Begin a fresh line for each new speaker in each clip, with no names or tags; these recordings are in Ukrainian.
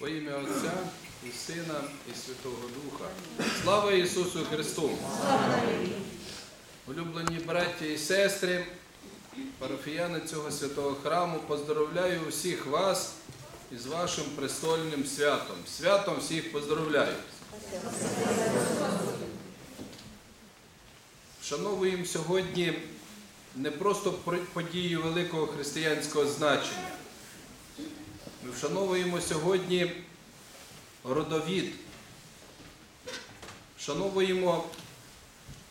Во ім'я Отця і Сина, і Святого Духа. Слава Ісусу Христу! Улюблені браття і сестри, парафіяни цього святого храму, поздоровляю усіх вас із вашим престольним святом. Святом всіх поздоровляю. Вшановуємо сьогодні не просто про- подію великого християнського значення. Ми вшановуємо сьогодні родовід, вшановуємо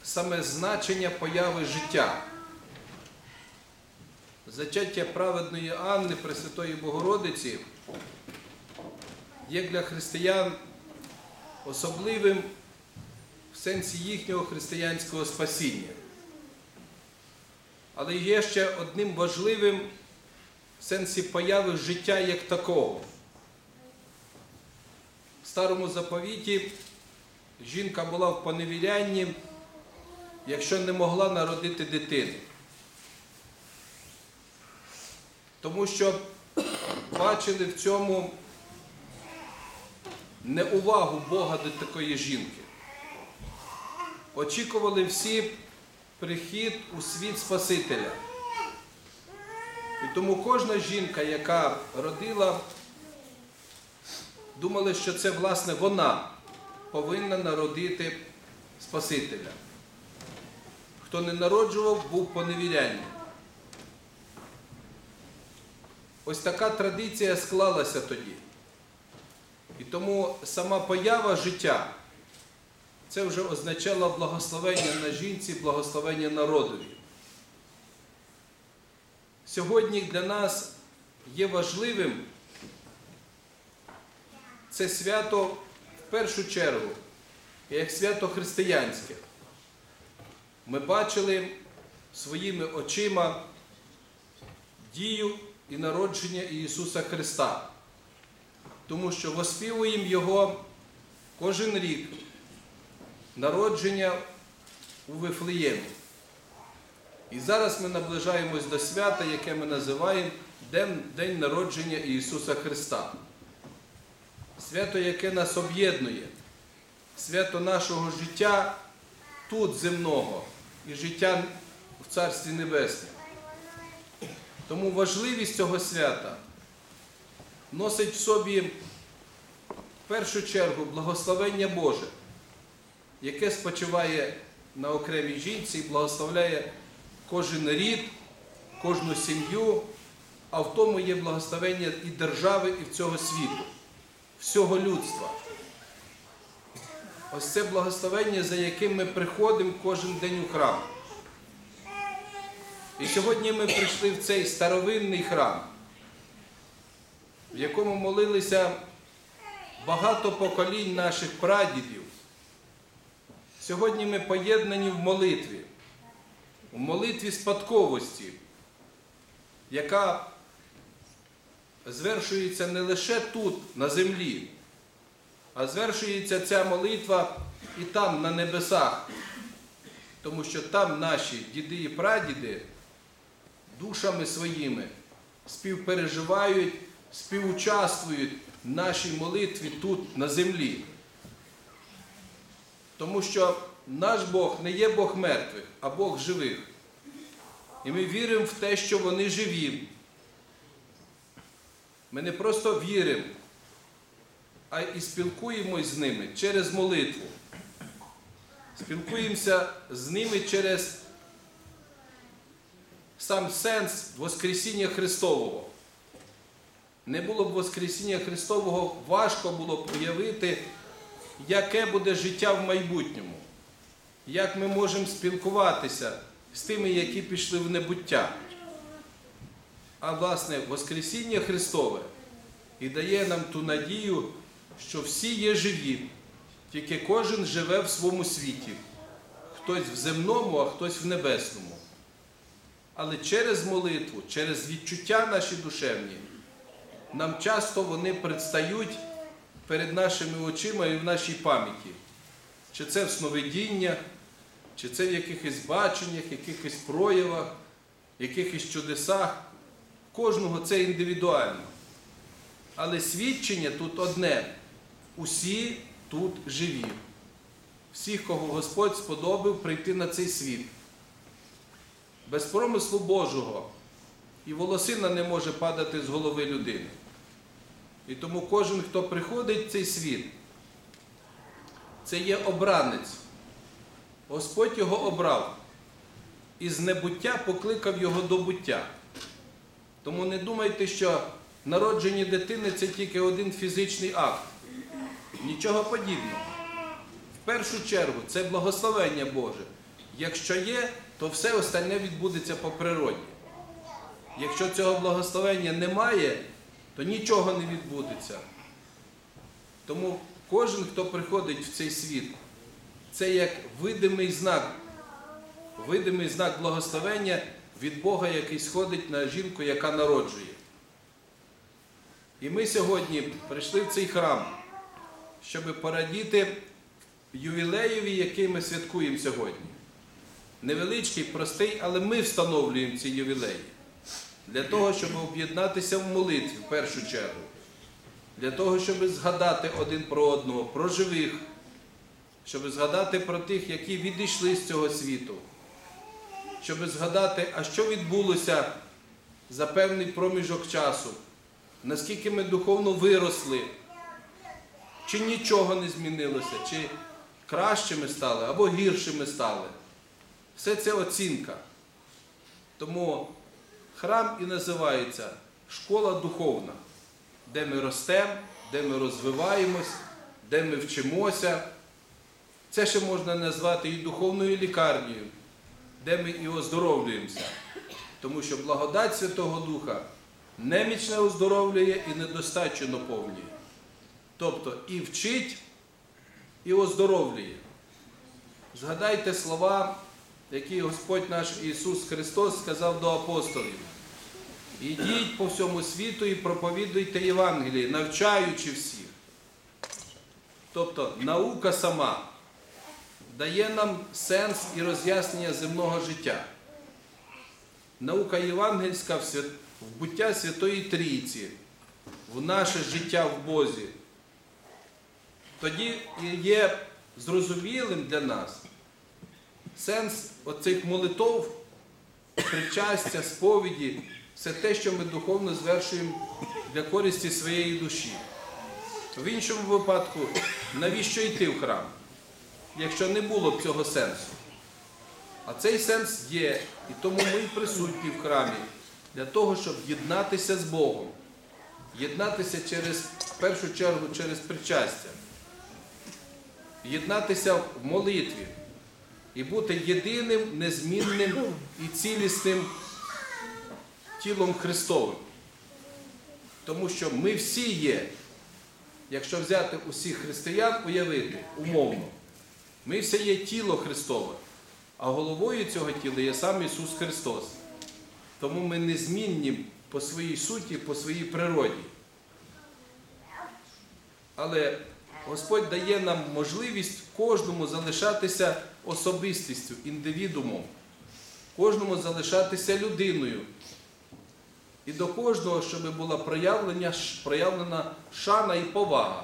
саме значення появи життя. Зачаття праведної Анни Пресвятої Богородиці є для християн особливим в сенсі їхнього християнського спасіння. Але є ще одним важливим в сенсі появи життя як такого. В старому заповіті жінка була в поневірянні, якщо не могла народити дитини. Тому що бачили в цьому неувагу Бога до такої жінки. Очікували всі прихід у світ Спасителя. І тому кожна жінка, яка родила, думала, що це, власне, вона повинна народити Спасителя. Хто не народжував, був поневірянням. Ось така традиція склалася тоді. І тому сама поява життя це вже означало благословення на жінці, благословення народові. Сьогодні для нас є важливим це свято в першу чергу, як свято християнське. Ми бачили своїми очима дію і народження Ісуса Христа, тому що воспівуємо Його кожен рік, народження у Вифлеємі. І зараз ми наближаємось до свята, яке ми називаємо День, народження Ісуса Христа. Свято, яке нас об'єднує, свято нашого життя тут земного і життя в Царстві Небесному. Тому важливість цього свята носить в собі в першу чергу благословення Боже, яке спочиває на окремій жінці і благословляє кожен рід, кожну сім'ю, а в тому є благословення і держави, і всього світу, всього людства. Ось це благословення, за яким ми приходимо кожен день у храм. І сьогодні ми прийшли в цей старовинний храм, в якому молилися багато поколінь наших прадідів. Сьогодні ми поєднані в молитві, у молитві спадковості, яка звершується не лише тут, на землі, а звершується ця молитва і там, на небесах, тому що там наші діди і прадіди душами своїми співпереживають, співучаствують нашій молитві тут, на землі. Тому що наш Бог не є Бог мертвих, а Бог живих. І ми віримо в те, що вони живі. Ми не просто віримо, а і спілкуємось з ними через молитву. Спілкуємося з ними через сам сенс Воскресіння Христового. Не було б Воскресіння Христового, важко було б уявити, яке буде життя в майбутньому, як ми можемо спілкуватися з тими, які пішли в небуття. А власне, Воскресіння Христове і дає нам ту надію, що всі є живі, тільки кожен живе в своєму світі. Хтось в земному, а хтось в небесному. Але через молитву, через відчуття наші душевні, нам часто вони предстають перед нашими очима і в нашій пам'яті. Чи це в сновидіннях, чи це в якихось баченнях, якихось проявах, якихось чудесах. Кожного це індивідуально. Але свідчення тут одне. Усі тут живі. Всіх, кого Господь сподобав прийти на цей світ. Без промислу Божого і волосина не може падати з голови людини. І тому кожен, хто приходить в цей світ, це є обранець. Господь його обрав і з небуття покликав його до буття. Тому не думайте, що народження дитини це тільки один фізичний акт. Нічого подібного. В першу чергу це благословення Боже. Якщо є, то все остальне відбудеться по природі. Якщо цього благословення немає, то нічого не відбудеться. Тому кожен, хто приходить в цей світ, це як видимий знак, видимий знак благословення від Бога, який сходить на жінку, яка народжує. І ми сьогодні прийшли в цей храм, щоб порадіти ювілеєві, який ми святкуємо сьогодні. Невеличкий, простий, але ми встановлюємо ці ювілеї для того, щоб об'єднатися в молитві в першу чергу, для того, щоб згадати один про одного, про живих, щоб згадати про тих, які відійшли з цього світу, щоб згадати, а що відбулося за певний проміжок часу, наскільки ми духовно виросли, чи нічого не змінилося, чи кращими стали або гіршими стали. Все це оцінка. Тому храм і називається школа духовна, де ми ростемо, де ми розвиваємось, де ми вчимося. Це ще можна назвати і духовною лікарнею, де ми і оздоровлюємося. Тому що благодать Святого Духа немічне оздоровлює і недостачу наповнює. Тобто і вчить, і оздоровлює. Згадайте слова, які Господь наш Ісус Христос сказав до апостолів. Ідіть по всьому світу і проповідуйте Євангеліє, навчаючи всіх. Тобто наука сама дає нам сенс і роз'яснення земного життя. Наука євангельська в, буття Святої Трійці, в наше життя в Бозі. Тоді є зрозумілим для нас сенс оцих молитов, причастя, сповіді, все те, що ми духовно звершуємо для користі своєї душі. В іншому випадку, навіщо йти в храм, якщо не було б цього сенсу? А цей сенс є, і тому ми присутні в храмі для того, щоб єднатися з Богом, єднатися через, в першу чергу через причастя, єднатися в молитві і бути єдиним, незмінним і цілісним тілом Христовим. Тому що ми всі є, якщо взяти усіх християн, уявити умовно, ми всі є тіло Христове, а головою цього тіла є сам Ісус Христос. Тому ми незмінні по своїй суті, по своїй природі. Але Господь дає нам можливість кожному залишатися особистістю, індивідумом, кожному залишатися людиною. І до кожного, щоб була проявлення, проявлена шана і повага.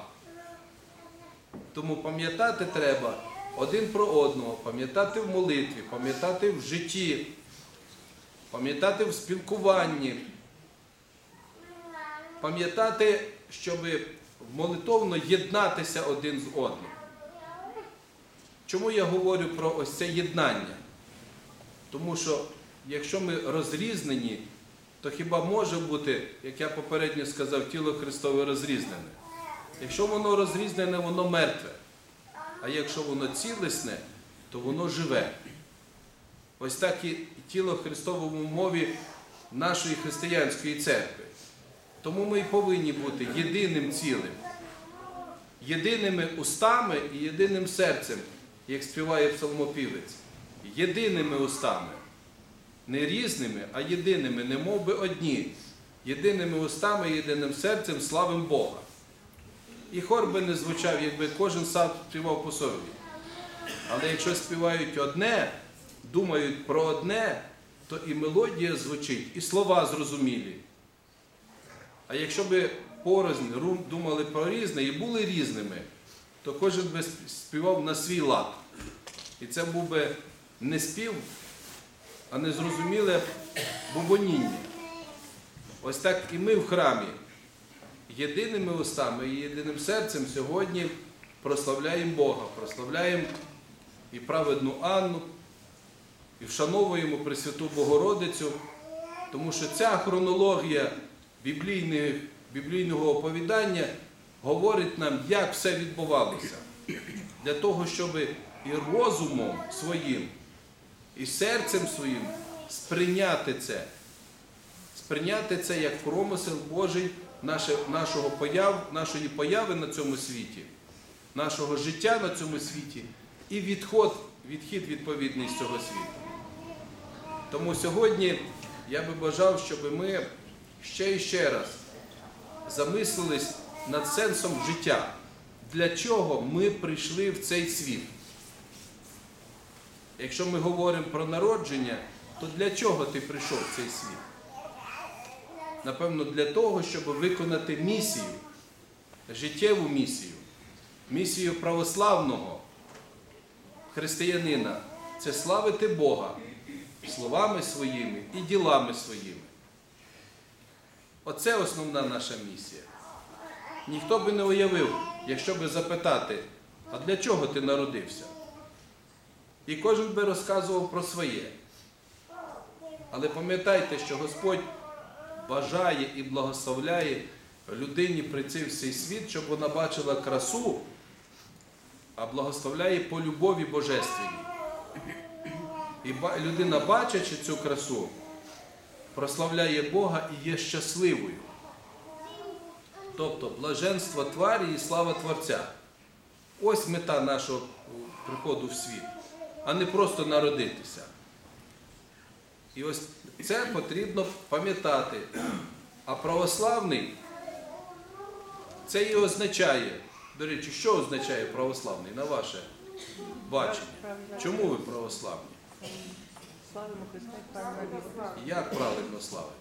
Тому пам'ятати треба один про одного, пам'ятати в молитві, пам'ятати в житті, пам'ятати в спілкуванні, пам'ятати, щоб молитовно єднатися один з одним. Чому я говорю про ось це єднання? Тому що якщо ми розрізнені, то хіба може бути, як я попередньо сказав, тіло Христове розрізнене? Якщо воно розрізнене, воно мертве. А якщо воно цілісне, то воно живе. Ось так і тіло Христовому мові нашої християнської церкви. Тому ми і повинні бути єдиним цілим, єдиними устами і єдиним серцем, як співає псалмопівець. Єдиними устами. Не різними, а єдиними, не мов би одні. Єдиними устами єдиним серцем славим Бога. І хор би не звучав, якби кожен сам співав по собі. Але якщо співають одне, думають про одне, то і мелодія звучить, і слова зрозумілі. А якщо би порознь, думали про різне і були різними, то кожен би співав на свій лад. І це був би не спів, а незрозуміле бубоніння. Ось так і ми в храмі єдиними устами і єдиним серцем сьогодні прославляємо Бога, прославляємо і праведну Анну, і вшановуємо Пресвяту Богородицю, тому що ця хронологія біблійного оповідання говорить нам, як все відбувалося. Для того, щоб і розумом своїм, і серцем своїм сприйняти це, сприйняти це як промисел Божий нашого появ, нашої появи на цьому світі, нашого життя на цьому світі і відход, відхід відповідний з цього світу. Тому сьогодні я би бажав, щоб ми ще і ще раз замислились над сенсом життя. Для чого ми прийшли в цей світ? Якщо ми говоримо про народження, то для чого ти прийшов в цей світ? Напевно, для того, щоб виконати місію, життєву місію, місію православного християнина це славити Бога словами своїми і ділами своїми. Оце основна наша місія. Ніхто би не уявив, якщо би запитати, а для чого ти народився? І кожен би розказував про своє. Але пам'ятайте, що Господь бажає і благословляє людині прийти в цей світ, щоб вона бачила красу, а благословляє по любові божественній. І людина, бачачи цю красу, прославляє Бога і є щасливою. Тобто блаженство тварі і слава Творця. Ось мета нашого приходу в світ, а не просто народитися. І ось це потрібно пам'ятати. А православний це і означає. До речі, що означає православний на ваше бачення? Чому ви православні?
Славимо Христа і.
Як правильно славити?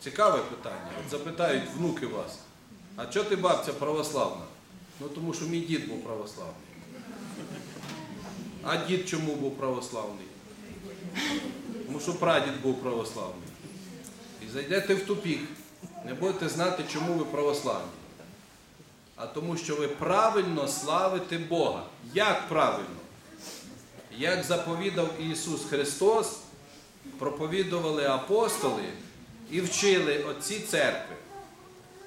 Цікаве питання. От запитають внуки вас, а чого ти бабця православна? Ну тому що мій дід був православний. А дід чому був православний? Тому що прадід був православний. І зайдете в тупік, не будете знати, чому ви православні. А тому, що ви правильно славите Бога. Як правильно? Як заповідав Ісус Христос, проповідували апостоли і вчили отці церкви.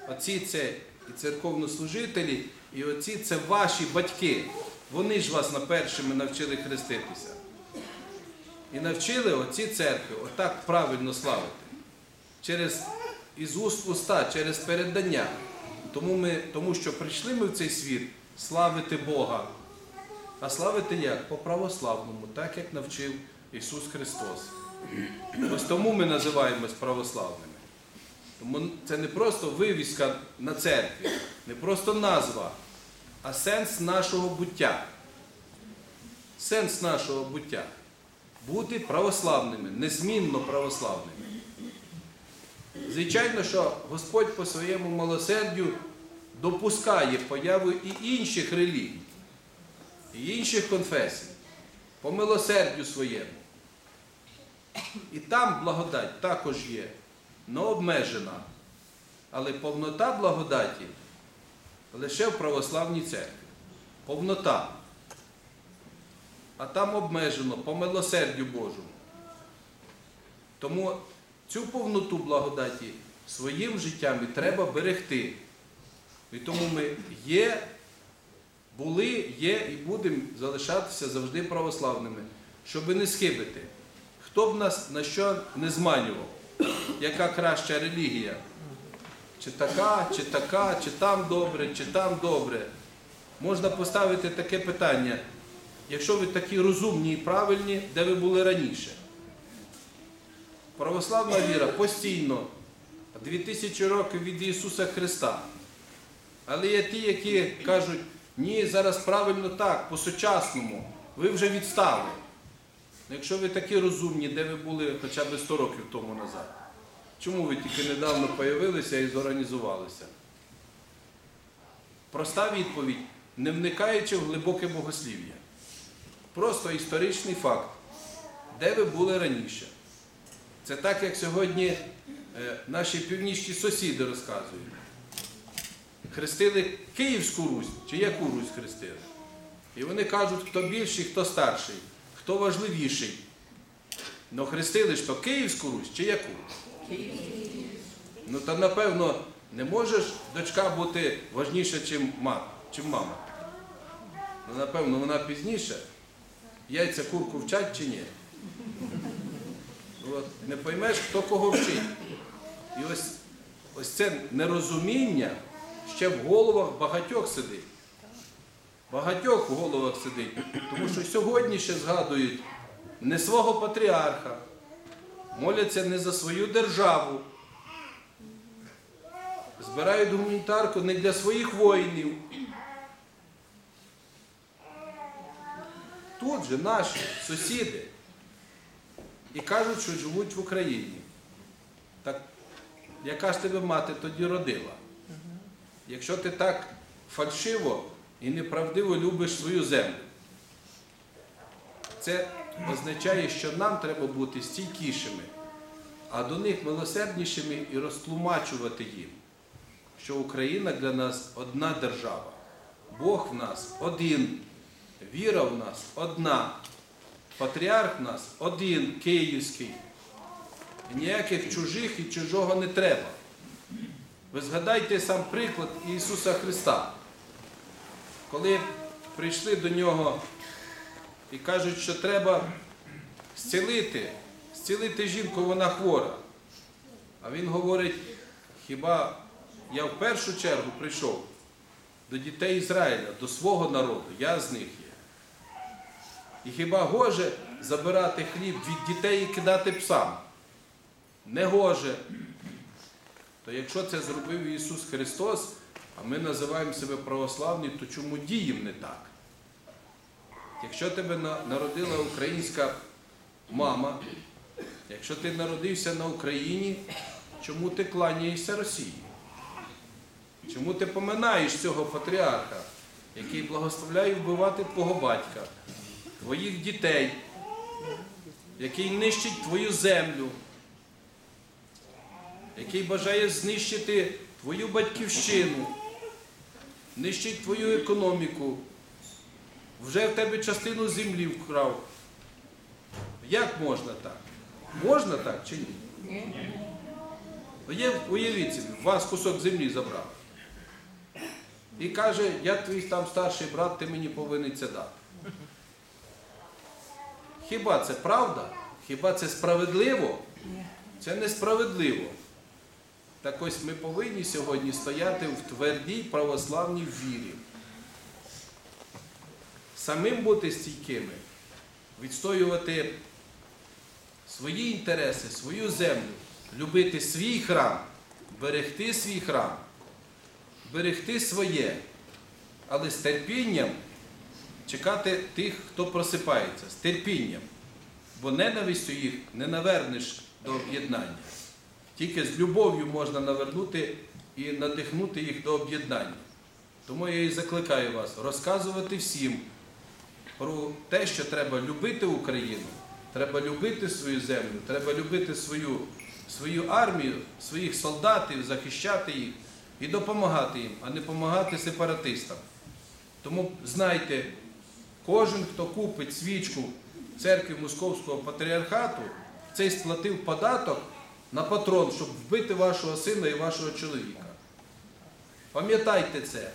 Отці це і церковнослужителі, і отці це ваші батьки. Вони ж вас на першими навчили хреститися. І навчили отці церкви отак правильно славити. Через із уст уста, через передання. Тому, ми, тому що прийшли ми в цей світ славити Бога. А славити як? По православному, так як навчив Ісус Христос. Ось тому ми називаємось православними. Тому це не просто вивіска на церкві, не просто назва, а сенс нашого буття. Сенс нашого буття. Бути православними, незмінно православними. Звичайно, що Господь по своєму милосердю допускає появу і інших релігій, і інших конфесій, по милосердю своєму. І там благодать також є, но обмежена. Але повнота благодаті лише в православній церкві. Повнота. А там обмежено по милосердю Божому. Тому цю повноту благодаті своїм життям і треба берегти. І тому ми є, були, є і будемо залишатися завжди православними, щоб не схибити. Хто б нас на що не зманював, яка краща релігія? Чи така, чи така, чи там добре, чи там добре. Можна поставити таке питання, якщо ви такі розумні і правильні, де ви були раніше? Православна віра постійно, 2000 років від Ісуса Христа. Але є ті, які кажуть, ні, зараз правильно так, по-сучасному, ви вже відстали. Якщо ви такі розумні, де ви були хоча б 100 років тому назад? Чому ви тільки недавно появилися і зорганізувалися? Проста відповідь, не вникаючи в глибоке богослів'я. Просто історичний факт. Де ви були раніше? Це так, як сьогодні е, наші північні сусіди розказують. Хрестили Київську Русь чи яку Русь хрестили? І вони кажуть, хто більший, хто старший, хто важливіший. Ну хрестили ж то Київську Русь чи яку? Ну та напевно не можеш дочка бути важніша, чим мама. Ну, напевно, вона пізніше. Яйця курку вчать чи ні? От, не поймеш, хто кого вчить. І ось, ось це нерозуміння ще в головах багатьох сидить. Багатьох в головах сидить. Тому що сьогодні ще згадують не свого патріарха, моляться не за свою державу, збирають гуманітарку не для своїх воїнів. Тут же наші сусіди і кажуть, що живуть в Україні. Так яка ж тебе мати тоді родила? Якщо ти так фальшиво і неправдиво любиш свою землю, це означає, що нам треба бути стійкішими, а до них милосерднішими і розтлумачувати їм, що Україна для нас одна держава, Бог в нас один, віра в нас одна, патріарх в нас один, київський. І ніяких чужих і чужого не треба. Ви згадайте сам приклад Ісуса Христа, коли прийшли до нього і кажуть, що треба зцілити, зцілити жінку, вона хвора. А він говорить, хіба я в першу чергу прийшов до дітей Ізраїля, до свого народу, я з них є. І хіба гоже забирати хліб від дітей і кидати псам? Не гоже. То якщо це зробив Ісус Христос, а ми називаємо себе православні, то чому діємо не так? Якщо тебе народила українська мама, якщо ти народився на Україні, чому ти кланяєшся Росії? Чому ти поминаєш цього патріарха, який благословляє вбивати твого батька, твоїх дітей, який нищить твою землю, який бажає знищити твою батьківщину, нищить твою економіку, вже в тебе частину землі вкрав. Як можна так? Можна так чи ні? Уяв- Уявіть собі, вас кусок землі забрав. І каже, я твій там старший брат, ти мені повинен це дати. Хіба це правда? Хіба це справедливо? Це несправедливо. Так ось ми повинні сьогодні стояти в твердій православній вірі. Самим бути стійкими, відстоювати свої інтереси, свою землю, любити свій храм, берегти свій храм, берегти своє, але з терпінням чекати тих, хто просипається, з терпінням. Бо ненавистю їх не навернеш до об'єднання. Тільки з любов'ю можна навернути і надихнути їх до об'єднання. Тому я і закликаю вас розказувати всім про те, що треба любити Україну, треба любити свою землю, треба любити свою, свою армію, своїх солдатів, захищати їх і допомагати їм, а не допомагати сепаратистам. Тому знайте, кожен, хто купить свічку в церкві Московського патріархату, цей сплатив податок на патрон, щоб вбити вашого сина і вашого чоловіка. Пам'ятайте це.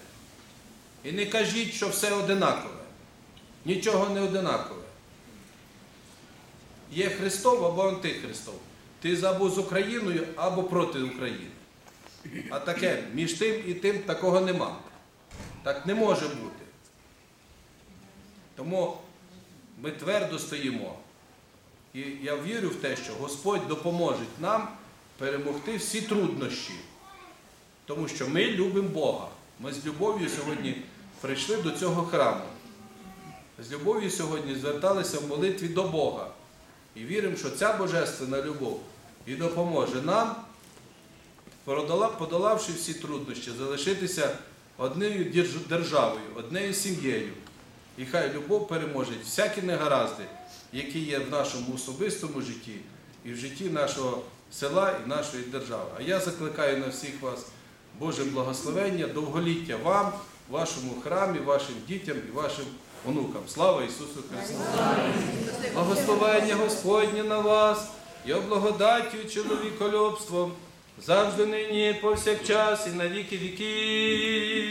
І не кажіть, що все одинакове. Нічого не одинакове. Є Христов або антихристов. Ти або з Україною, або проти України. А таке, між тим і тим такого нема. Так не може бути. Тому ми твердо стоїмо. І я вірю в те, що Господь допоможе нам перемогти всі труднощі. Тому що ми любимо Бога. Ми з любов'ю сьогодні прийшли до цього храму. З любов'ю сьогодні зверталися в молитві до Бога. І віримо, що ця божественна любов і допоможе нам, подолавши всі труднощі, залишитися однією державою, однією сім'єю. І хай любов переможе всякі негаразди, які є в нашому особистому житті і в житті нашого села і нашої держави. А я закликаю на всіх вас Боже благословення, довголіття вам, вашому храмі, вашим дітям і вашим онукам. Слава Ісусу Христу! Благословення Господнє на вас, і облагодаттю чоловіколюбством, завжди нині, повсякчас, і на віки віків.